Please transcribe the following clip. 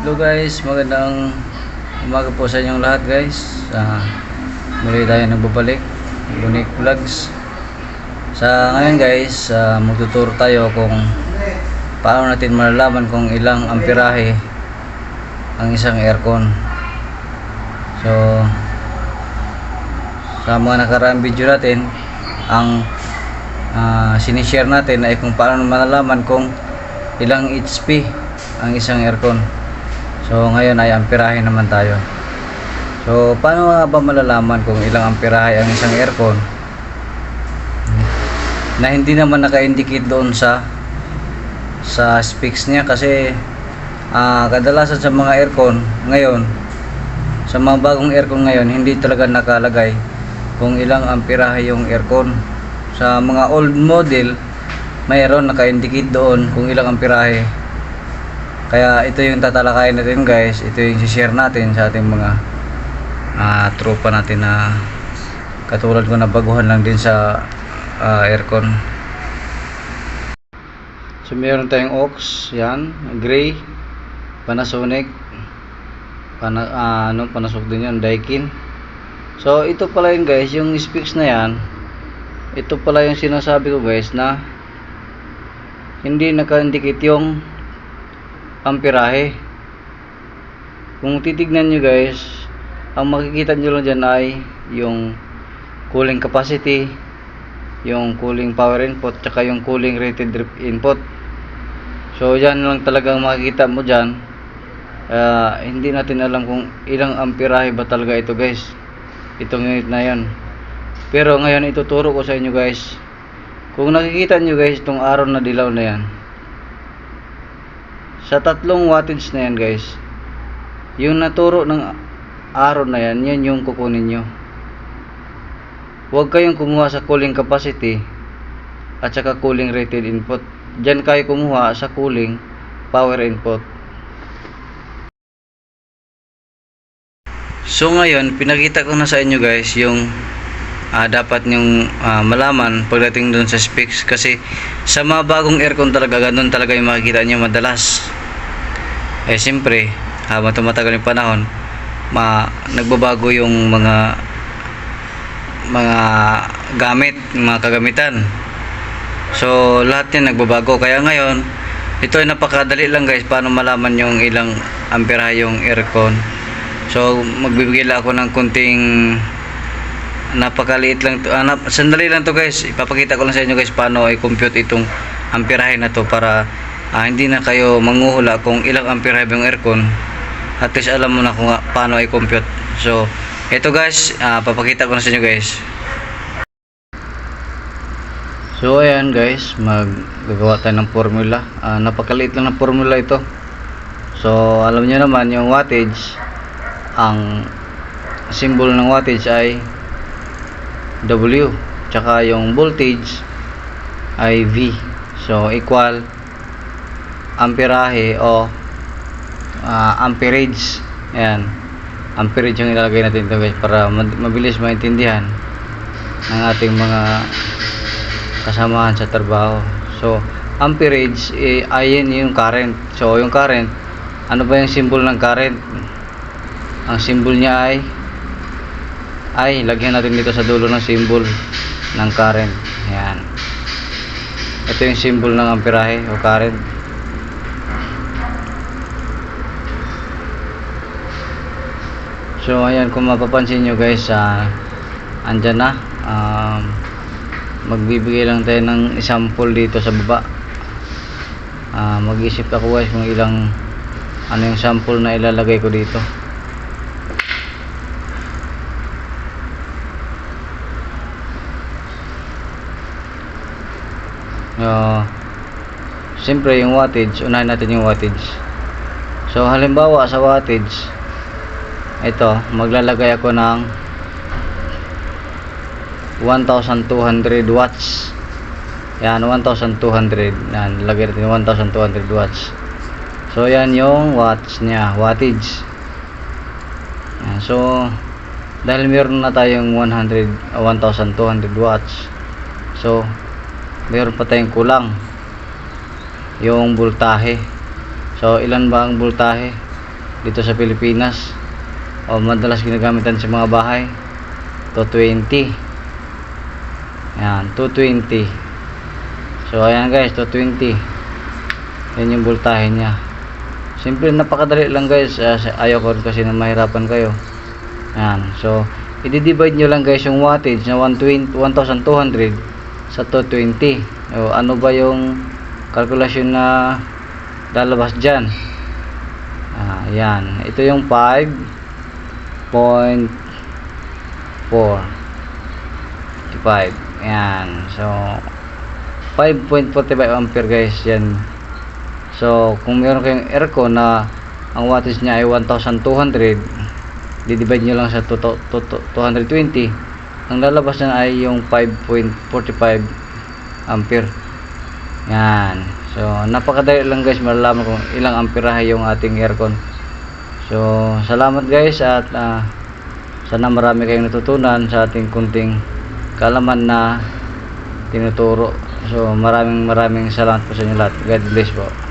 Hello guys, magandang umaga po sa inyong lahat guys. Uh, muli tayo nagbabalik, Unique Vlogs. Sa ngayon guys, uh, magtuturo tayo kung paano natin malalaman kung ilang amperahe ang isang aircon. So, sa mga nakaraang video natin, ang uh, sinishare natin ay kung paano malalaman kung ilang HP ang isang aircon. So ngayon ay amperahe naman tayo. So paano nga ba malalaman kung ilang amperahe ang isang aircon? Na hindi naman naka-indicate doon sa sa specs niya kasi ah, kadalasan sa mga aircon ngayon sa mga bagong aircon ngayon hindi talaga nakalagay kung ilang amperahe yung aircon. Sa mga old model mayroon naka-indicate doon kung ilang amperahe kaya ito yung tatalakayin natin guys. Ito yung share natin sa ating mga uh, tropa natin na katulad ko na baguhan lang din sa uh, aircon. So meron tayong aux, yan, gray, Panasonic, pana, uh, ano, Panasonic din yan, Daikin. So ito pala yun guys, yung specs na yan, ito pala yung sinasabi ko guys na hindi naka-indicate yung amperahe kung titignan nyo guys ang makikita nyo lang dyan ay yung cooling capacity yung cooling power input tsaka yung cooling rated drip input. So yan lang talagang makikita mo dyan. Uh, hindi natin alam kung ilang amperahe ba talaga ito guys. Itong unit na yan. Pero ngayon ituturo ko sa inyo guys. Kung nakikita nyo guys itong araw na dilaw na yan sa tatlong wattage na yan guys yung naturo ng araw na yan yan yung kukunin nyo. Huwag kayong kumuha sa cooling capacity at saka cooling rated input. Dyan kayo kumuha sa cooling power input. So ngayon pinakita ko na sa inyo guys yung uh, dapat nyong uh, malaman pagdating doon sa specs. Kasi sa mga bagong aircon talaga ganun talaga yung makikita nyo madalas eh siyempre habang tumatagal yung panahon ma nagbabago yung mga mga gamit mga kagamitan. So lahat yan nagbabago. Kaya ngayon ito ay napakadali lang guys paano malaman yung ilang ampera yung aircon. So magbibigay lang ako ng kunting napakaliit lang to. Ah, nap sandali lang to guys. Ipapakita ko lang sa inyo guys paano i-compute itong amperahe na to para ah, hindi na kayo manguhula kung ilang ampere yung aircon. At least alam mo na kung paano i-compute so ito guys ah, papakita ko na sa inyo guys. So ayan guys maggagawa tayo ng formula. Ah, napakaliit lang ng formula ito. So alam niyo naman yung wattage ang symbol ng wattage ay W tsaka yung voltage ay V. So equal amperahe o uh, amperage. Ayan. Amperage yung ilalagay natin ito guys para mabilis maintindihan ng ating mga kasamahan sa trabaho. So amperage eh, ayan yung current. So yung current ano ba yung symbol ng current? Ang symbol niya ay ay lagyan natin dito sa dulo ng symbol ng current. Ayan. Ito yung symbol ng amperahe o current So ayan kung mapapansin nyo guys uh, andyan na. Um, magbibigay lang tayo ng example dito sa baba. Uh, mag-isip ako guys kung ilang ano yung sample na ilalagay ko dito. Uh, siyempre yung wattage unahin natin yung wattage. So halimbawa sa wattage ito maglalagay ako ng 1200 watts. Yan 1200 yan lagay natin 1200 watts. So yan yung watts nya wattage. Yan, so dahil meron na tayong 100 uh, 1200 watts so meron pa tayong kulang yung voltahe. So ilan ba ang voltahe dito sa Pilipinas o madalas ginagamitan sa mga bahay. 220 yan 220 so ayan guys 220 yan yung voltahe niya. Simple napakadali lang guys. Uh, ayaw ko rin kasi na mahirapan kayo. Yan so i-divide nyo lang guys yung wattage na 120, 1200 sa 220 o ano ba yung kalkulasyon na lalabas dyan? Ah, yan ito yung 5.4 5 yan so 5.45 ampere guys yan. So kung meron kayong aircon na ang wattage niya ay 1200 didivide nyo lang sa 2- 2- 220 ang lalabas na ay yung 5.45 ampere. Yan so napakadali lang guys malalaman kung ilang amperahe yung ating aircon so salamat guys at ah, sana marami kayong natutunan sa ating kunting kalaman na tinuturo. So maraming maraming salamat po sa inyo lahat. God bless po